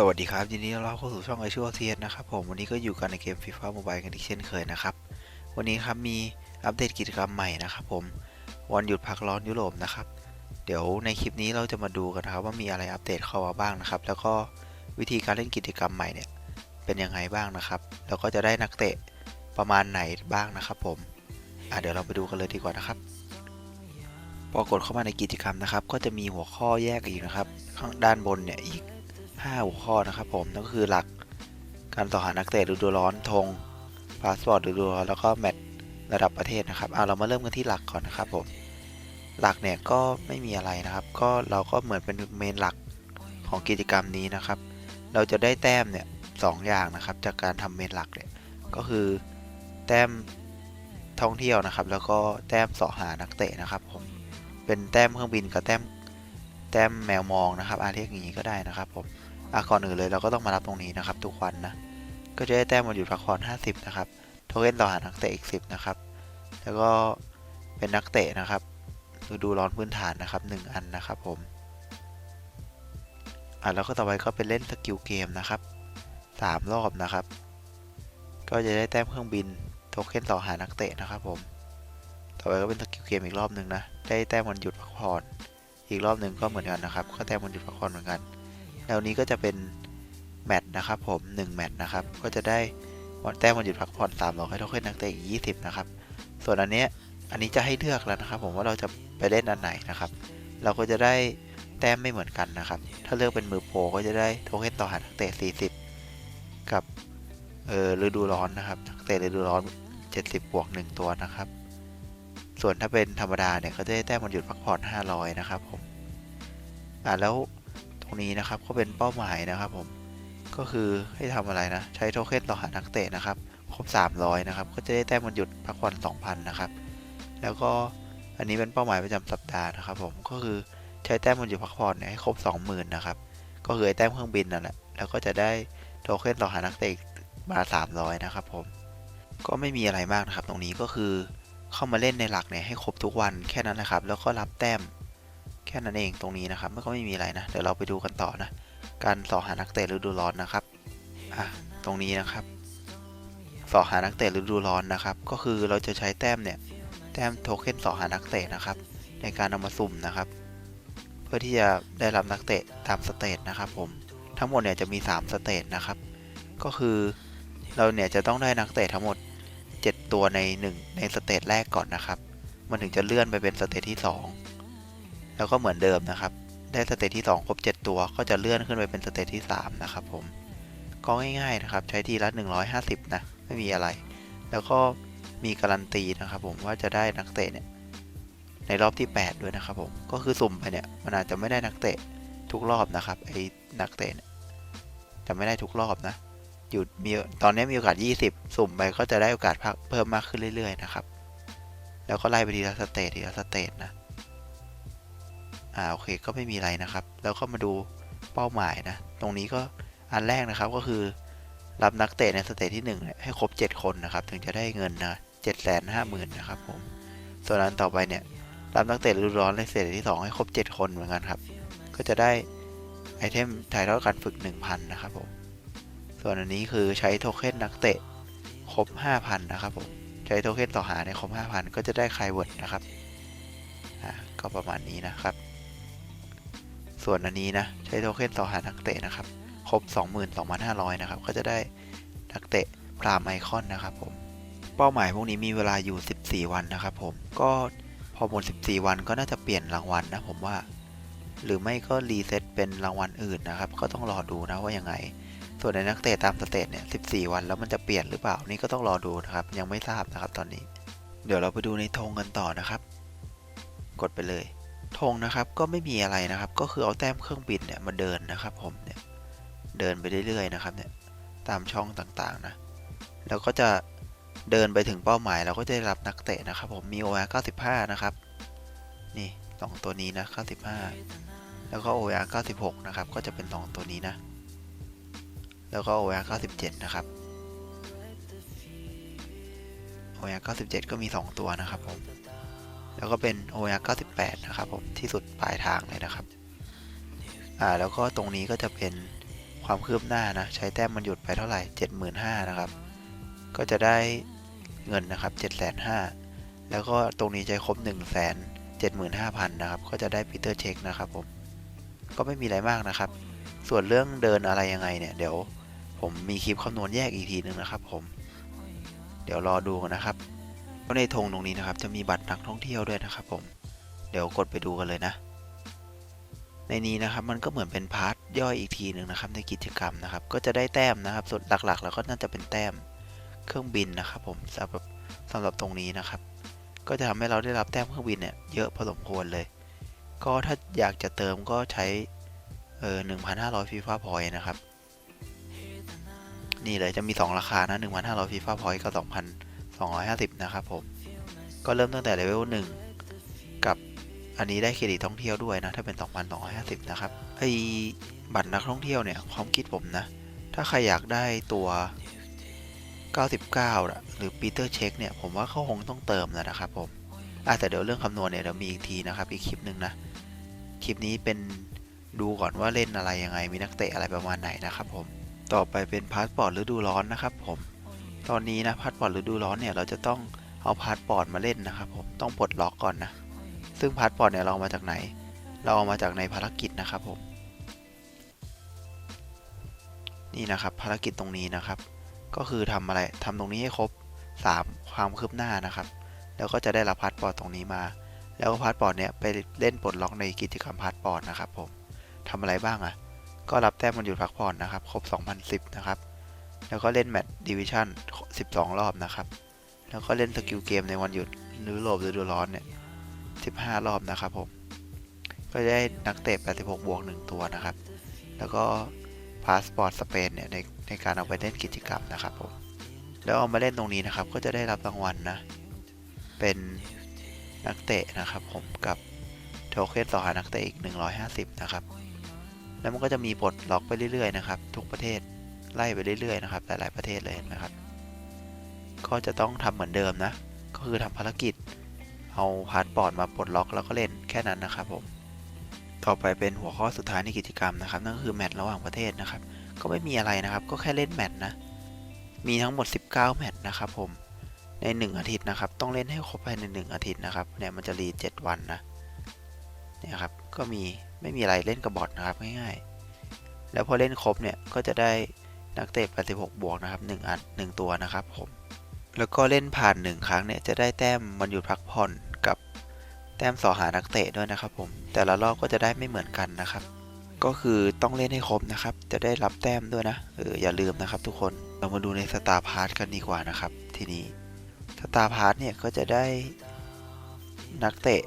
สวัสดีครับยินดีต้อนรับเข้าสู่ช่องไอชูเทียนนะครับผมวันนี้ก็อยู่กันในเกมฟีฟ่าโมบายกันอีกเช่นเคยนะครับ วันนี้ครับมีอัปเดตกิจกรรมใหม่นะครับผมวันหยุดพักร้อนยุโรปนะครับ เดี๋ยวในคลิปนี้เราจะมาดูกันครับว่ามีอะไรอัปเดตเข้ามาบ้างนะครับ แล้วก็วิธีการเล่นกิจกรรมใหม่เนี่ยเป็นยังไงบ้างนะครับแล้วก็จะได้นักเตะประมาณไหนบ้างนะครับผมอะเดี๋ยวเราไปดูกันเลยดีกว่านะครับพอกดเข้ามาในกิจกรรมนะครับ ก็จะมีหัวข้อแยกอีกนะครับ ข้างด้านบนเนี่ยอีก 5 หัวข้อนะครับผมนั่นก็คือหลักการต่อหานักเตะฤดูร้อนธงพาสปอร์ตฤดูร้อนแล้วก็แมตช์ระดับประเทศนะครับเอาเรามาเริ่มกันที่หลักก่อนนะครับผมหลักเนี่ยก็ไม่มีอะไรนะครับ ก็เราก็เหมือนเป็นเมนหลักของกิจกรรมนี้นะครับ เราจะได้แต้มเนี่ยสองอย่างนะครับ จากการทำเมนหลักเนี่ยก็คือแต้มท่องเที่ยวนะครับ แล้วก็แต้มสอหานักเตะนะครับผมเป็นแต้มเครื่องบินกับแต้มแต้มแมวมองนะครับอาเรียกอย่างนี้ก็ได้นะครับผม อะก่อนอื่นเลยเราก็ต้องมารับตรงนี้นะครับ ทุกวันนะ ก็จะได้แต้มวันหยุดพักผ่อน50 นะครับ โทเค็นต่อหานักเตะอีก 10 นะครับ แล้วก็เป็นนักเตะนะครับฤดูร้อนพื้นฐานนะครับ 1 อันนะครับผม อะแล้วก็ต่อไปก็เป็นเล่นสกิลเกมนะครับ 3 รอบนะครับ ก็จะได้แต้มเครื่องบิน โทเค็นต่อหานักเตะนะครับผม ต่อไปก็เป็นสกิลเกมอีกรอบหนึ่งนะ ได้แต้มวันหยุดพักผ่อน อีกรอบหนึ่งก็เหมือนกันนะครับ ก็แต้มวันหยุดพักผ่อนเหมือนกัน แล้วนี้ก็จะเป็นแมตช์นะครับผม1แมตช์นะครับ ก็จะได้วันแต้มวันหยุดพักผ่อน3ร้อยโทเค็นนักเตะอีก 20 นะครับ ส่วนอันเนี้ยอันนี้จะให้เลือกแล้วนะครับ ผมว่าเราจะไปเล่นอันไหนนะครับ เราก็จะได้แต้มไม่เหมือนกันนะครับ ถ้าเลือกเป็นมือโปรก็จะได้โทเค็นต่อหานักเตะ 40 กับเออฤดูร้อนนะครับนักเตะฤดูร้อน 70บวก1ตัวนะครับ ส่วนถ้าเป็นธรรมดาเนี่ยก็จะได้แต้มวันหยุดพักผ่อน 500 นะครับผมอ่าแล้ว ตรงนี้นะครับก็เป็นเป้าหมายนะครับผมก็คือให้ทำอะไรนะ ใช้โทเค็นต่อหานักเตะนะครับ ครบ 300 นะครับ ก็จะได้แต้มวันหยุดพักผ่อน2,000 นะครับ แล้วก็อันนี้เป็นเป้าหมายประจำสัปดาห์นะครับ ผมก็คือใช้แต้มวันหยุดพักผ่อนเนี่ยให้ครบ 20,000 นะครับ ก็คือไอ้แต้มเครื่องบินนั่นแหละแล้วก็จะได้โทเค็นต่อหานักเตะมา300 นะครับผมก็ไม่มีอะไรมากนะครับ ตรงนี้ก็คือเข้ามาเล่นในหลักเนี่ยให้ครบทุกวันแค่นั้นนะครับ แล้วก็รับแต้ม แค่นั้นเองตรงนี้นะครับมันก็ไม่มีอะไรนะ เดี๋ยวเราไปดูกันต่อนะ การสอหานักเตะฤดูร้อนนะครับอะตรงนี้นะครับ สอหานักเตะฤดูร้อนนะครับ ก็คือเราจะใช้แต้มเนี่ย แต้มโทเค็นสอหานักเตะนะครับ ในการนำมาสุ่มนะครับ เพื่อที่จะได้รับนักเตะตามสเตจนะครับ ผม ทั้งหมดเนี่ยจะมี 3 สเตจนะครับ ก็คือเราเนี่ยจะต้องได้นักเตะทั้งหมด 7 ตัวใน 1 ในสเตจแรกก่อนนะครับ มันถึงจะเลื่อนไปเป็นสเตจที่ 2 แล้วก็เหมือนเดิมนะครับ ได้สเตจที่ 2 ครบ 7 ตัวก็จะเลื่อนขึ้นไปเป็นสเตจที่ 3 นะครับผม ก็ง่ายๆนะครับ ใช้ทีละ 150 นะ ไม่มีอะไร แล้วก็มีการันตีนะครับผมว่าจะได้นักเตะเนี่ยในรอบที่ 8 ด้วยนะครับผม ก็คือสุ่มไปเนี่ยมันอาจจะไม่ได้นักเตะทุกรอบนะครับไอ้นักเตะเนี่ยจะไม่ได้ทุกรอบนะอยู่มีตอนนี้มีโอกาส 20 สุ่มไปก็จะได้โอกาสเพิ่มมากขึ้นเรื่อยๆนะครับ แล้วก็ไล่ไปทีละสเตจทีละสเตจนะ อ่าโอเคก็ไม่มีอะไรนะครับ แล้วก็มาดูเป้าหมายนะ ตรงนี้ก็อันแรกนะครับก็คือรับนักเตะในสเตจที่1นี่ให้ครบ 7 คนนะครับ ถึงจะได้เงินนะเจ็ดแสนห้าหมื่นนะครับผม ส่วนอันต่อไปเนี่ยรับนักเตะฤดูร้อนในสเตจที่ 2 ให้ครบ 7 คนเหมือนกันครับ ก็จะได้ไอเทมถ่ายทอดการฝึก 1,000 นะครับผม ส่วนอันนี้คือใช้โทเค็นนักเตะครบ 5,000 นะครับผม ใช้โทเค็นต่อหาในครบ 5,000 ก็จะได้ไคลเวิร์ดนะครับ อ่า ก็ประมาณนี้นะครับ ส่วนอันนี้นะ ใช้โทเค็นต่อหานักเตะนะครับ ครบ 22,500 นะครับ ก็จะได้นักเตะพรามไอคอนนะครับผม เป้าหมายพวกนี้มีเวลาอยู่ 14 วันนะครับผม ก็พอหมด 14 วันก็น่าจะเปลี่ยนรางวัลนะผมว่า หรือไม่ก็รีเซ็ตเป็นรางวัลอื่นนะครับ ก็ต้องรอดูนะว่ายังไง ส่วนในนักเตะตามสเตจเนี่ย 14 วันแล้วมันจะเปลี่ยนหรือเปล่า นี่ก็ต้องรอดูนะครับ ยังไม่ทราบนะครับตอนนี้ เดี๋ยวเราไปดูในธงกันต่อนะครับ กดไปเลย ธงนะครับก็ไม่มีอะไรนะครับ ก็คือเอาแต้มเครื่องบินเนี่ยมาเดินนะครับ ผมเนี่ยเดินไปเรื่อยๆนะครับเนี่ยตามช่องต่างๆนะแล้วก็จะเดินไปถึงเป้าหมายเราก็จะได้รับนักเตะนะครับ ผมมี OR 95 นะครับ นี่สองตัวนี้นะ 95 แล้วก็ OR 96 นะครับ ก็จะเป็นสองตัวนี้นะ แล้วก็ OR 97 นะครับ OR 97 ก็มี 2 ตัวนะครับผม แล้วก็เป็น OR 98 นะครับผมที่สุดปลายทางเลยนะครับ อ่าแล้วก็ตรงนี้ก็จะเป็นความคืบหน้านะ ใช้แต้มมันหยุดไปเท่าไหร่ 75,000นะครับ ก็จะได้เงินนะครับ 750,000แล้วก็ตรงนี้ใช้ครบ 175,000 นะครับ ก็จะได้ปีเตอร์เช็คนะครับผม ก็ไม่มีอะไรมากนะครับ ส่วนเรื่องเดินอะไรยังไงเนี่ย เดี๋ยวผมมีคลิปคำนวณแยกอีกทีหนึ่งนะครับผม เดี๋ยวรอดูกันนะครับ แล้วในธงตรงนี้นะครับ จะมีบัตรนักท่องเที่ยวด้วยนะครับ ผม เดี๋ยวกดไปดูกันเลยนะ ในนี้นะครับมันก็เหมือนเป็นพาร์ทย่อยอีกทีหนึ่งนะครับ ในกิจกรรมนะครับ ก็จะได้แต้มนะครับ ส่วนหลักๆ แล้วก็น่าจะเป็นแต้มเครื่องบินนะครับ ผมสำหรับสำหรับตรงนี้นะครับ ก็จะทำให้เราได้รับแต้มเครื่องบินเนี่ยเยอะพอสมควรเลย ก็ถ้าอยากจะเติมก็ใช้เออ1,500ฟีฟ่าพอยนะครับ นี่เลยจะมี 2 ราคานะ1,500ฟีฟ่าพอยกับ2,000 250 นะครับผม ก็เริ่มตั้งแต่เลเวล1 กับอันนี้ได้เครดิตท่องเที่ยวด้วยนะ ถ้าเป็น 2,250 นะครับไอบัตรนักท่องเที่ยวเนี่ยความคิดผมนะ ถ้าใครอยากได้ตัว 99นะหรือปีเตอร์เช็คเนี่ย ผมว่าเขาคงต้องเติมแล้วนะครับผมอะแต่เดี๋ยวเรื่องคำนวณเนี่ยเดี๋ยวมีอีกทีนะครับ อีกคลิปหนึ่งนะ คลิปนี้เป็นดูก่อนว่าเล่นอะไรยังไง มีนักเตะอะไรประมาณไหนนะครับผม ต่อไปเป็นพาสปอร์ตฤดูร้อนนะครับผม ตอนนี้นะพาสปอร์ตฤดูร้อนเนี่ยเราจะต้องเอาพาสปอร์ตมาเล่นนะครับผมต้องปลดล็อกก่อนนะ ซึ่งพาสปอร์ตเนี่ยเราเอามาจากไหน เราเอามาจากในภารกิจนะครับผม นี่นะครับภารกิจตรงนี้นะครับ ก็คือทำอะไรทำตรงนี้ให้ครบ 3 ความคืบหน้านะครับ แล้วก็จะได้รับพาสปอร์ตตรงนี้มา แล้วก็พาสปอร์ตเนี่ยไปเล่นปลดล็อกในกิจกรรมพาสปอร์ตนะครับผมทำอะไรบ้างอะ่ะก็รับแต้มมันหยุดพักผ่อนนะครับ ครบ 2010 นะครับ แล้วก็เล่นแมตช์ดิวิชั่น 12 รอบนะครับ แล้วก็เล่นสกิลเกมในวันหยุดฤดูโลบฤดูร้อนเนี่ย 15 รอบนะครับผม ก็จะได้นักเตะ 86 บวก 1 ตัวนะครับ แล้วก็พาสปอร์ตสเปนเนี่ยในในการเอาไปเล่นกิจกรรมนะครับผม แล้วเอามาเล่นตรงนี้นะครับ ก็จะได้รับรางวัลนะ เป็นนักเตะนะครับผมกับโทเค็นต่อหานักเตะอีก 150 นะครับ แล้วมันก็จะมีปลดล็อกไปเรื่อยๆนะครับ ทุกประเทศ ไล่ไปเรื่อยๆนะครับหลายๆประเทศเลยเห็นไหมครับ ก็จะต้องทำเหมือนเดิมนะ ก็คือทำภารกิจ เอาพาสปอร์ตมาปลดล็อกแล้วก็เล่นแค่นั้นนะครับผมต่อไปเป็นหัวข้อสุดท้ายในกิจกรรมนะครับนั่นก็คือแมตช์ระหว่างประเทศนะครับ ก็ไม่มีอะไรนะครับ ก็แค่เล่นแมตช์นะมีทั้งหมด 19 แมตช์นะครับผมใน 1 อาทิตย์นะครับ ต้องเล่นให้ครบภายใน 1 อาทิตย์นะครับเนี่ยมันจะรี7วันนะเนี่ยครับก็มีไม่มีอะไรเล่นกับบอทนะครับง่ายๆ แล้วพอเล่นครบเนี่ยก็จะได้ นักเตะ86บวกนะครับ1อัน1ตัวนะครับผมแล้วก็เล่นผ่าน 1 ครั้งเนี่ยจะได้แต้มวันหยุดพักผ่อนกับแต้มสอหานักเตะด้วยนะครับผมแต่ละรอบก็จะได้ไม่เหมือนกันนะครับ ก็คือต้องเล่นให้ครบนะครับ จะได้รับแต้มด้วยนะเอออย่าลืมนะครับ ทุกคนเรามาดูในสตาร์พาร์ทกันดีกว่านะครับ ทีนี้สตาร์พาร์ทเนี่ยก็จะได้นักเตะ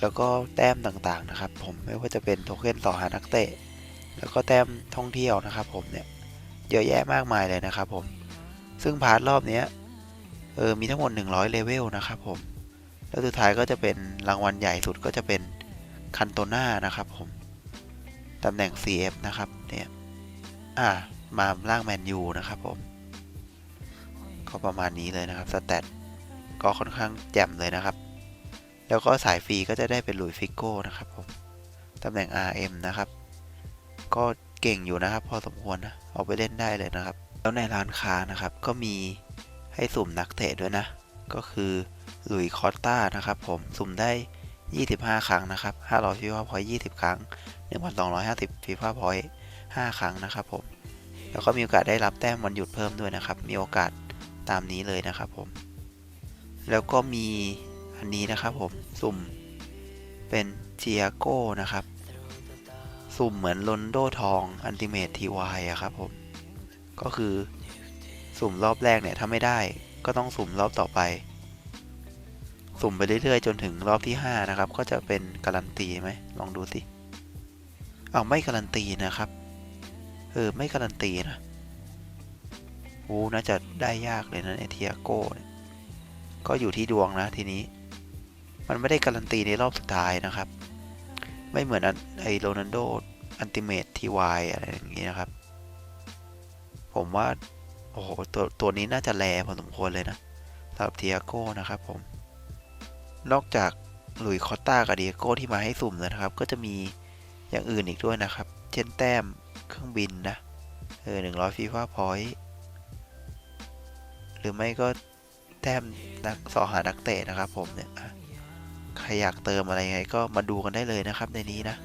แล้วก็แต้มต่างๆนะครับ ผมไม่ว่าจะเป็นโทเค็นต่อหานักเตะ แล้วก็แต้มท่องเที่ยวนะครับ ผมเนี่ย เยอะแยะมากมายเลยนะครับผม ซึ่งพาร์ทรอบนี้เออมีทั้งหมด 100 เลเวลนะครับผม แล้วสุดท้ายก็จะเป็นรางวัลใหญ่สุดก็จะเป็นคันโตน่านะครับผม ตำแหน่ง CF นะครับเนี่ยอ่ามาล่างแมนยูนะครับผม ก็ประมาณนี้เลยนะครับสแตทก็ค่อนข้างแจ่มเลยนะครับ แล้วก็สายฟรีก็จะได้เป็นหลุยฟิโก้นะครับผม ตำแหน่ง RM นะครับ ก็เก่งอยู่นะครับ พอสมควรนะ เอาไปเล่นได้เลยนะครับ แล้วในร้านค้านะครับก็มีให้สุ่มนักเตะด้วยนะ ก็คือหลุยคอสตานะครับผมสุ่มได้ 25 ครั้งนะครับ500ฟีฟ่าพอยต์20 ครั้ง 1,250ฟีฟ่าพอยต์5ครั้งนะครับผม แล้วก็มีโอกาสได้รับแต้มวันหยุดเพิ่มด้วยนะครับ มีโอกาสตามนี้เลยนะครับผม แล้วก็มีอันนี้นะครับผม สุ่มเป็นเจียโก้นะครับ สุ่มเหมือนลอนโดทองอันติเมททีวายอะครับผม ก็คือสุ่มรอบแรกเนี่ย ถ้าไม่ได้ก็ต้องสุ่มรอบต่อไป สุ่มไปเรื่อยๆ จนถึงรอบที่ 5 นะครับ ก็จะเป็นการันตีไหมลองดูสิอ้าวไม่การันตีนะครับ เออ ไม่การันตีนะโอ้น่าจะได้ยากเลยนะไอเทียโก้เนี่ยก็อยู่ที่ดวงนะทีนี้ มันไม่ได้การันตีในรอบสุดท้ายนะครับ ไม่เหมือนไอโรนันโดอันติเมททีวายอะไรอย่างนี้นะครับ ผมว่า โอ้โห ตัวตัวนี้น่าจะแรพอสมควรเลยนะสำหรับเทียโก้นะครับผม นอกจากหลุยคอตตากับเดียโก้ที่มาให้สุ่มเลยนะครับ ก็จะมีอย่างอื่นอีกด้วยนะครับ เช่นแต้มเครื่องบินนะเออหนึ่งร้อยฟีฟ่าพอยต์หรือไม่ก็แต้มนักสอหานักเตะนะครับผมเนี่ย ใครอยากเติมอะไรไงก็มาดูกันได้เลยนะครับในนี้นะ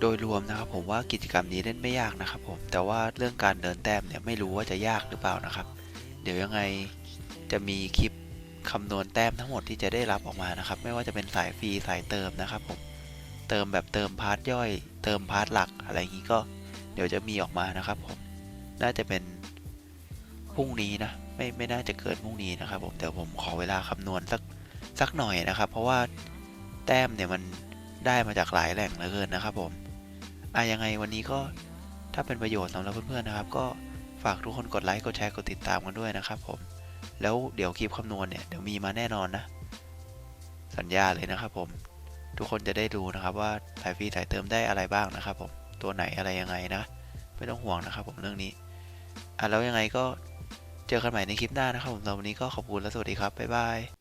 โดยรวมนะครับผมว่ากิจกรรมนี้เล่นไม่ยากนะครับผมแต่ว่าเรื่องการเดินแต้มเนี่ยไม่รู้ว่าจะยากหรือเปล่านะครับ เดี๋ยวยังไงจะมีคลิปคำนวณแต้มทั้งหมดที่จะได้รับออกมานะครับ ไม่ว่าจะเป็นสายฟรีสายเติมนะครับผมเติมแบบเติมพาร์ทย่อย เติมพาร์ทหลักอะไรอย่างนี้ก็เดี๋ยวจะมีออกมานะครับผมน่าจะเป็นพรุ่งนี้นะไม่ไม่น่าจะเกินพรุ่งนี้นะครับผมเดี๋ยวผมขอเวลาคำนวณสักสักหน่อยนะครับ เพราะว่า แต้มเนี่ยมันได้มาจากหลายแหล่งเหลือเกินนะครับผมอะยังไงวันนี้ก็ถ้าเป็นประโยชน์สำหรับเพื่อนๆนะครับ ก็ฝากทุกคนกดไลค์กดแชร์กดติดตามกันด้วยนะครับผมแล้วเดี๋ยวคลิปคำนวณเนี่ยเดี๋ยวมีมาแน่นอนนะ สัญญาเลยนะครับผมทุกคนจะได้ดูนะครับว่าสายฟรีสายเติมได้อะไรบ้างนะครับผมตัวไหนอะไรยังไงนะ ไม่ต้องห่วงนะครับผมเรื่องนี้อะแล้วยังไงก็เจอกันใหม่ในคลิปหน้านะครับผมสำหรับวันนี้ก็ขอบคุณและสวัสดีครับบ๊ายบาย